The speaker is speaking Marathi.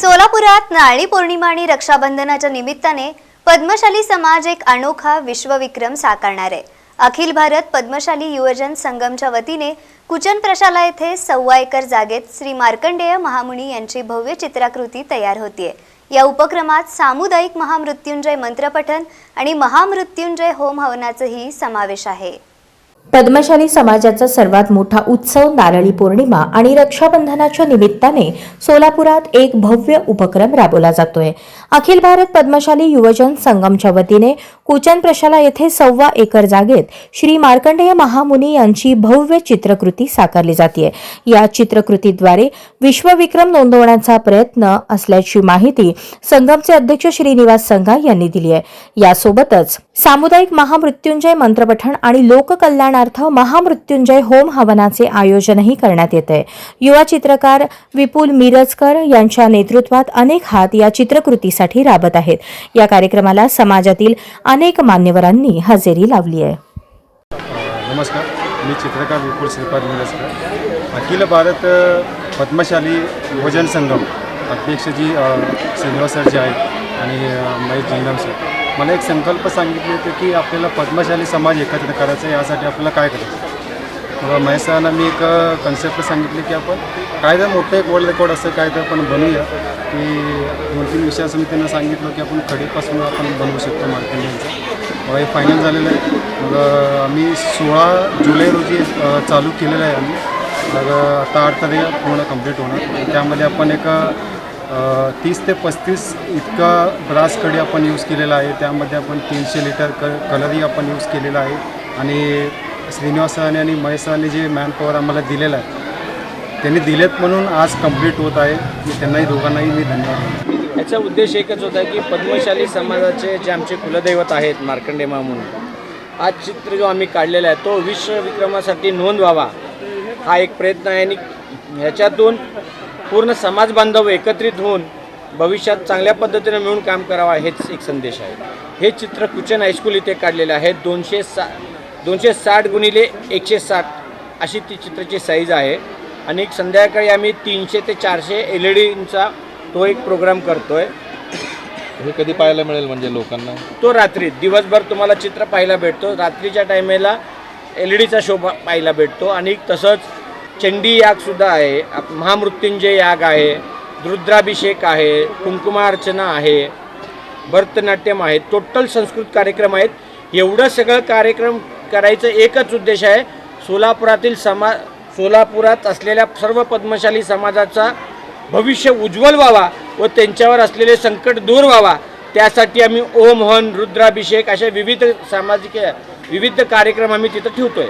सोलापुरात नारळी पौर्णिमा आणि रक्षाबंधनाच्या निमित्ताने पद्मशाली समाज एक अनोखा विश्वविक्रम साकारणार आहे. अखिल भारत पद्मशाली युवजन संगमच्या वतीने कुचन प्रशाला येथे सव्वा एकर जागेत श्री मार्कंडेय महामुनी यांची भव्य चित्राकृती तयार होतीये. या उपक्रमात सामुदायिक महामृत्युंजय मंत्रपठन आणि महामृत्युंजय होम हवनाचाही समावेश आहे. पद्मशाली समाजाचा सर्वात मोठा उत्सव नारळी पौर्णिमा आणि रक्षाबंधनाच्या निमित्ताने सोलापुरात एक भव्य उपक्रम राबवला जातोय. अखिल भारत पद्मशाली युवजन संगमच्या वतीने कुचन प्रशाला येथे सव्वा एकर जागेत श्री मार्कंडेय महामुनी यांची भव्य चित्रकृती साकारली जाते. या चित्रकृतीद्वारे विश्वविक्रम नोंदवण्याचा प्रयत्न असल्याची माहिती संगमचे अध्यक्ष श्रीनिवास संघा यांनी दिली आहे. यासोबतच सामुदायिक महामृत्युंजय मंत्रपठण आणि लोककल्याणार्थ महामृत्युंजय होम हवनाचे आयोजनही करण्यात येत. आहे युवा चित्रकार विपुल मिरजकर यांच्या नेतृत्वात अनेक हात या चित्रकृतीसाठी राबत आहेत. या कार्यक्रमाला समाजातील अनेक मान्यवरांनी हजेरी लावली आहे. नमस्कार मी चित्रकार विपुल श्रीपाद मिरजकर अखिल भारत पद्मशाली भोजन संगम अध्यक्ष जी श्रीनिवास सर जे आहेत आणि महेश जिंगम सर. मला एक संकल्प सांगितले होते की आपल्याला पद्मशाली समाज एकत्र करायचा आहे यासाठी आपल्याला काय करायचं? मग महेश सरांना मी एक कन्सेप्ट सांगितले की आपण काय तर मोठं एक वर्ल्ड रेकॉर्ड असं काय तर आपण बनवूया. की दोन तीन विषय असं मी त्यांना सांगितलं की आपण खडीपासून आपण बनवू शकतो मार्केटिंगचं हे फायनल झालेलं आहे. मग आम्ही सोळा जुलै रोजी चालू केलेलं आहे आम्ही. मग आता आठ तारीख पूर्ण कंप्लीट होणार. त्यामध्ये आपण एक तीस ते पस्तीस इतका ब्रास कडी आपण यूज केलेला आहे. त्यामध्ये आपण तीनशे लिटर क कलरही आपण यूज केलेला आहे. आणि श्रीनिवास सरांनी आणि महेश सरांनी जे मॅनपॉवर आम्हाला दिलेलं आहे त्यांनी दिलेत म्हणून आज कंप्लीट होत आहे. मी त्यांनाही दोघांनाही मी धन्यवाद याचा उद्देश एकच होता की पद्मशाली समाजाचे जे आमचे कुलदैवत आहेत मार्कंडे म्हणून हा चित्र जो आम्ही काढलेला आहे तो विश्वविक्रमासाठी नोंद व्हावा हा एक प्रयत्न आहे. आणि ह्याच्यातून पूर्ण समाज बांधव एकत्रित होऊन भविष्यात चांगल्या पद्धतीने मिळून काम करावा हेच एक संदेश आहे. हे चित्र कुचन हायस्कूल इथे काढलेलं आहे. दोनशे सा दोनशे साठ गुणिले एकशे साठ अशी ती चित्राची साईज आहे. आणि संध्याकाळी आम्ही तीनशे ते चारशे एल ई डीचा तो एक प्रोग्राम करतोय. हे कधी पाहायला मिळेल म्हणजे लोकांना? तो रात्री. दिवसभर तुम्हाला चित्र पाहायला भेटतो. रात्रीच्या टायमेला एल ई डीचा शो पा- पाहायला भेटतो. आणि तसंच चंडी यागसुद्धा आहे. आप- महामृत्युंजय याग आहे. रुद्राभिषेक आहे. कुंकुमार्चना आहे. भरतनाट्यम आहे टोटल संस्कृत कार्यक्रम आहेत. एवढं सगळं कार्यक्रम करायचं एकच उद्देश आहे. सोलापुरातील समा सोलापुरात असलेल्या सर्व पद्मशाली समाजाचा भविष्य उज्ज्वल व्हावा व त्यांच्यावर असलेले संकट दूर व्हावा. त्यासाठी आम्ही ओम हवन रुद्राभिषेक अशा विविध सामाजिक विविध कार्यक्रम आम्ही तिथं ठेवतोय.